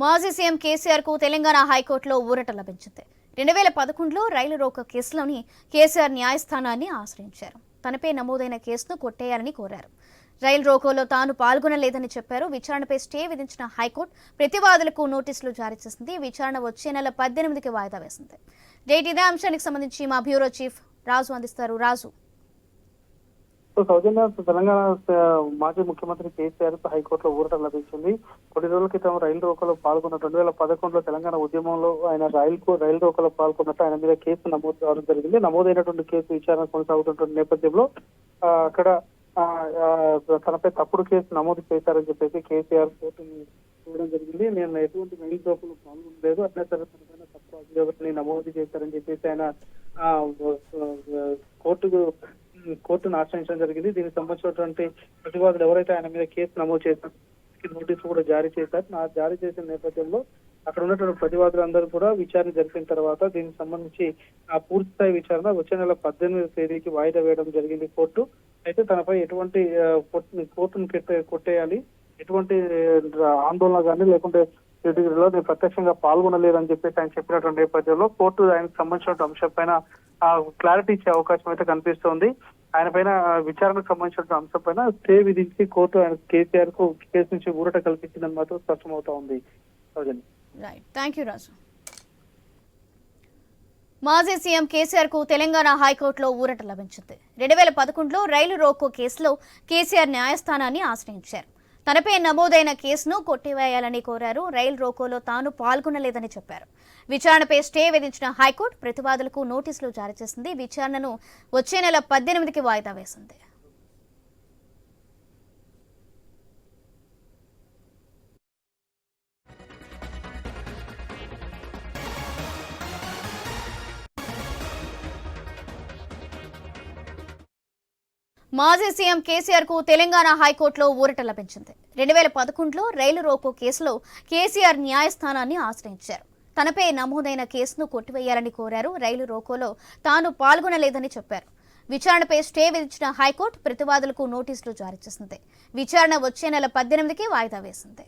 మాజీ సీఎం కేసీఆర్కు తెలంగాణ హైకోర్టులో ఊరట లభించింది. రెండు వేల పదకొండులో రైలు రోక కేసులోని కేసీఆర్ న్యాయస్థానాన్ని ఆశ్రయించారు. తనపై నమోదైన కేసును కొట్టేయాలని కోరారు. రైలు రోకోలో తాను పాల్గొనలేదని చెప్పారు. విచారణపై స్టే విధించిన హైకోర్టు ప్రతివాదులకు నోటీసులు జారీ చేసింది. విచారణ వచ్చే నెల పద్దెనిమిదికి వాయిదా వేసింది. డేట్ ఇదే అంశానికి సంబంధించి మా బ్యూరో చీఫ్ రాజు అందిస్తారు. రాజు. సో సౌజన్య తెలంగాణ మాజీ ముఖ్యమంత్రి కేసీఆర్ హైకోర్టులో ఊరట లభించింది. కొన్ని రోజుల క్రితం రైలు రోకలో పాల్గొన్న రెండు వేల పదకొండులో తెలంగాణ ఉద్యమంలో ఆయన రైలు రైలు రోకలో పాల్గొన్నట్టు ఆయన మీద కేసు నమోదు కావడం జరిగింది. నమోదైనటువంటి కేసు విచారణ కొనసాగుతున్న నేపథ్యంలో అక్కడ ఆ, తనపై తప్పుడు కేసు నమోదు చేశారని చెప్పేసి కేసీఆర్ కోర్టు చూడడం జరిగింది. నేను ఎటువంటి రైలు రోకలు పాల్గొనలేదు. అయినా సరే తనపైన తప్పు అభియోగాన్ని నమోదు చేశారని చెప్పేసి ఆయన కోర్టుకు కోర్టును ఆశ్రయించడం జరిగింది. దీనికి సంబంధించినటువంటి ప్రతివాదులు ఎవరైతే ఆయన మీద కేసు నమోదు చేశారు నోటీసు కూడా జారీ చేశారు. నా జారీ చేసిన నేపథ్యంలో అక్కడ ఉన్నటువంటి ప్రతివాదులందరూ కూడా విచారణ జరిపిన తర్వాత దీనికి సంబంధించి ఆ పూర్తి స్థాయి విచారణ వచ్చే నెల పద్దెనిమిది తేదీకి వాయిదా వేయడం జరిగింది కోర్టు. అయితే తనపై ఎటువంటి కోర్టును కెట్టే- కొట్టేయాలి ఎటువంటి ఆందోళన కానీ లేకుంటే నేను ప్రత్యక్షంగా పాల్గొనలేదని చెప్పేసి ఆయన చెప్పినటువంటి నేపథ్యంలో కోర్టు ఆయనకు సంబంధించిన అంశం పైన క్లారిటీ ఇచ్చే అవకాశం అయితే కనిపిస్తోంది. ఆయన పైన విచారణకు సంబంధించిన అంశం పైన స్టే విధించి కోర్టు ఆయన కేసీఆర్కు కేసు నుంచి ఊరట కల్పించిందని మాత్రం స్పష్టమవుతా ఉంది. రైట్ థ్యాంక్ యూ రాజు మాజీ సీఎం కేసీఆర్కు తెలంగాణ హైకోర్టులో ఊరట లభించింది. రెండు వేల పదకొండులో రైలు రోకో కేసులో కేసీఆర్ న్యాయస్థానాన్ని ఆశ్రయించారు. తనపై నమోదైన కేసును కొట్టివేయాలని కోరారు. రైలు రోకోలో తాను పాల్గొనలేదని చెప్పారు. విచారణపై స్టే విధించిన హైకోర్టు ప్రతివాదులకు నోటీసులు జారీ చేసింది. విచారణను వచ్చే నెల పద్దెనిమిదికి వాయిదా వేసింది. మాజీ సీఎం కేసీఆర్కు తెలంగాణ హైకోర్టులో ఊరట లభించింది. రెండు వేల పదకొండులో రైలు రోకో కేసులో కేసీఆర్ న్యాయస్థానాన్ని ఆశ్రయించారు. తనపై నమోదైన కేసును కొట్టివేయాలని కోరారు రైలు రోకోలో తాను పాల్గొనలేదని చెప్పారు. విచారణపై స్టే విధించిన హైకోర్టు ప్రతివాదులకు నోటీసులు జారీ చేసింది. విచారణ వచ్చే నెల పద్దెనిమిదికి వాయిదా వేసింది.